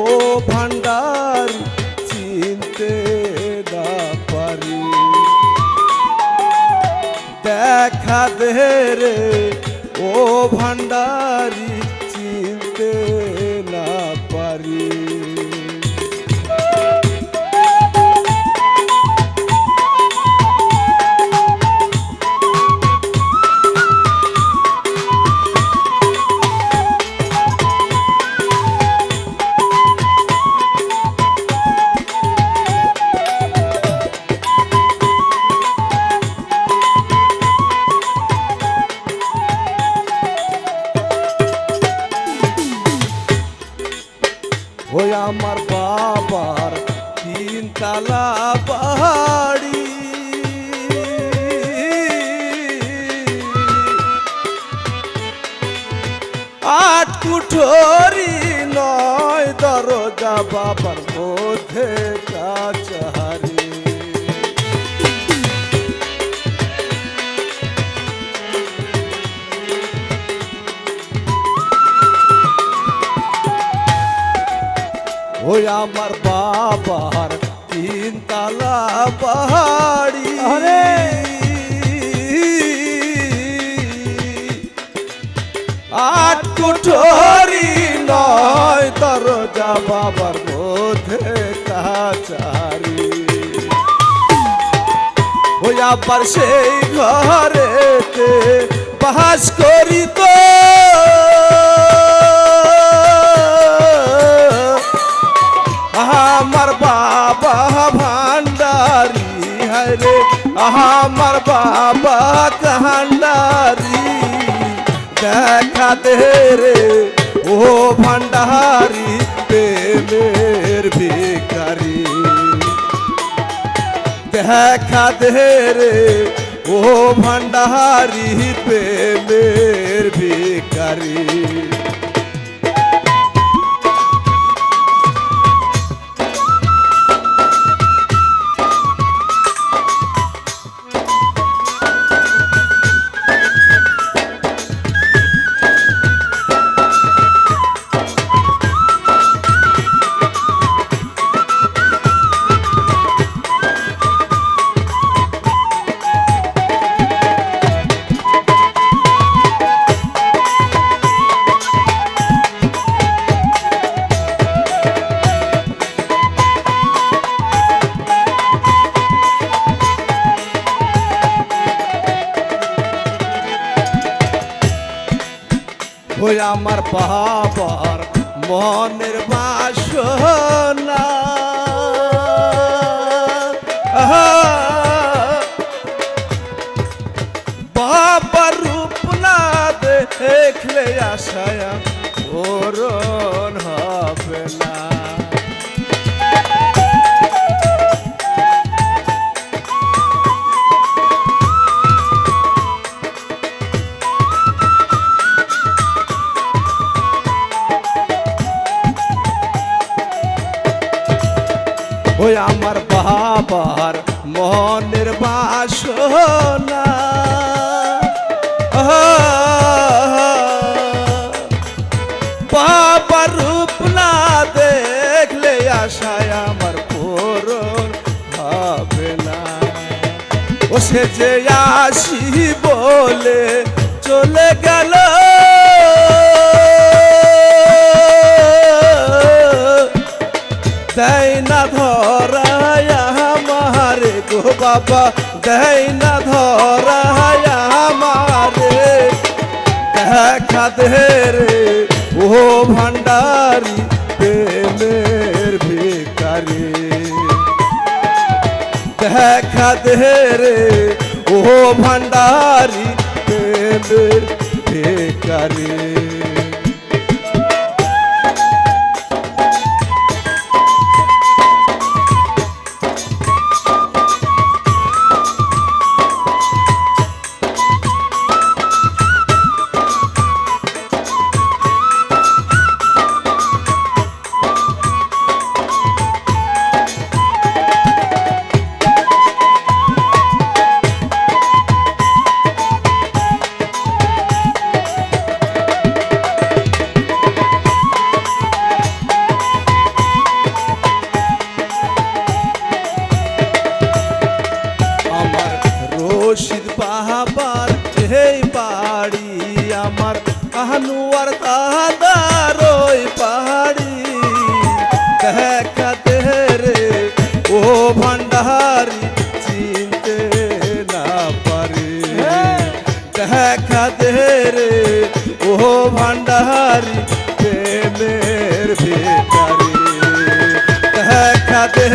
ও ভান্ডার চিনতে না পারি। দেখা দে রে ও ভান্ডারি। ওই আমার বাবার তিনতলা বাড়ি। আট কুঠরি নয় দরজা বাবার মধ্যে। ওই আমার বাবার তিনতলা পাহাড়ি। আরে! আট কুঠরি নয় দরজা বাবার মধ্যে কাচারি ওই আবার সেই ঘরেতে বাস করিত। বাবা ভান্ডারি হরে আমার বাবা কান্ডারি দেখা দে রে, ও ভান্ডারি, প্রেমের ভিকারি দেখা দে রে, ও ভান্ডারি, প্রেমের ভিকারি ওই আমার বাবার মনের বাসনা। বাবার রূপ না দেখলে আশায় ওর হবে না। ওই আমার বাবার মনের বাসনা। বাবার রূপ না দেখলে আশায় আমার পূরণ হবে না। ও সে যে আসি বলে চলে গেল। বাবা দেয় না ধরায় আমারে। দেখা দে রে, ও ভান্ডারি প্রেমের ভিকারি দেখা দে রে, ও ভান্ডারি প্রেমের ভিকারি আহনুয়ার দাদার ওই পাহাড়ি দেখা দে রে ও ভান্ডারি চিনতে না পারে দেখা দে রে ও ভান্ডারি প্রেমের ভিকারি দেখা দে